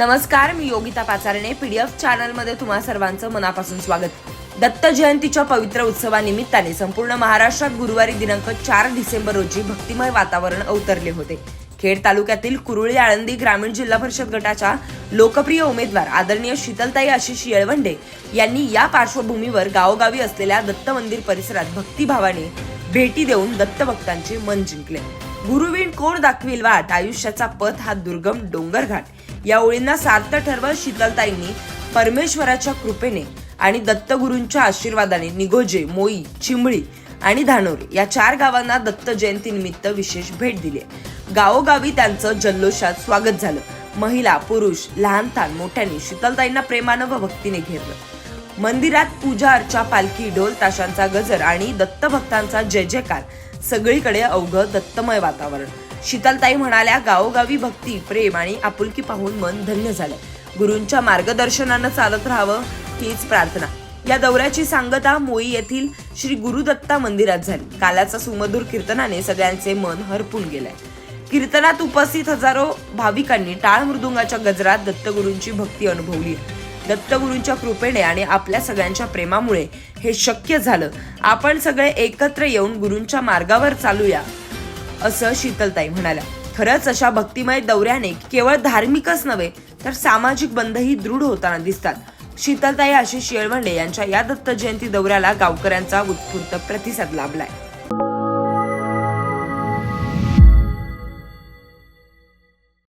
नमस्कार मी योगिता पाचारणे. पीडीएफ चॅनलमध्ये तुम्हा सर्वांचं मनापासून स्वागत. दत्त जयंतीच्या पवित्र उत्सवानिमित्ताने संपूर्ण महाराष्ट्रात गुरुवारी दिनांक चार डिसेंबर रोजी भक्तिमय वातावरण अवतरले होते. खेड तालुक्यातील कुरुळी आळंदी ग्रामीण जिल्हा परिषद गटाच्या लोकप्रिय उमेदवार आदरणीय शीतलताई आशिष येळवंडे यांनी या पार्श्वभूमीवर गावोगावी असलेल्या दत्त मंदिर परिसरात भक्तिभावाने भेटी देऊन दत्त भक्तांचे मन जिंकले. गुरुवीण कोण दाखविल वाट आयुष्याचा पथ हा दुर्गम डोंगर घाट या ओळींना सार्थ ठरवत शीतलताईंनी परमेश्वराच्या कृपेने आणि दत्तगुरूंच्या आशीर्वादाने निगोजे मोई चिंबळी आणि धानोरे या चार गावांना दत्त जयंतीनिमित्त विशेष भेट दिली गावोगावी त्यांचं जल्लोषात स्वागत झालं. महिला पुरुष लहान थान मोठ्यांनी शीतलताईंना प्रेमानं व भक्तीने घेरलं. मंदिरात पूजा अर्चा पालखी ढोल ताशांचा गजर आणि दत्त भक्तांचा जय जयकार सगळीकडे अवघं दत्तमय वातावरण. शीतलताई म्हणाल्या गावोगावी भक्ती प्रेम आणि आपुलकी पाहून मन धन्य झालं. गुरूंच्या मार्गदर्शनानं चालत राहावं हीच प्रार्थना. या दौऱ्याची सांगता मोई येथील श्री गुरुदत्ता मंदिरात झाली. कालाचा सुमधुर कीर्तनाने सगळ्यांचे मन हरपून गेलंय. कीर्तनात उपस्थित हजारो भाविकांनी टाळ मृदुंगाच्या गजरात दत्तगुरूंची भक्ती अनुभवली. दत्तगुरूंच्या कृपेने आणि आपल्या सगळ्यांच्या प्रेमामुळे हे शक्य झालं. आपण सगळे एकत्र येऊन गुरूंच्या मार्गावर चालूया असं शीतलताई म्हणाल्या. खरंच अशा भक्तिमय दौऱ्याने केवळ धार्मिकच नव्हे तर सामाजिक बंधही दृढ होताना दिसतात. शीतलताई आशिष येळवंडे यांच्या या दत्त जयंती दौऱ्याला गावकऱ्यांचा उत्स्फूर्त प्रतिसाद लाभलाय.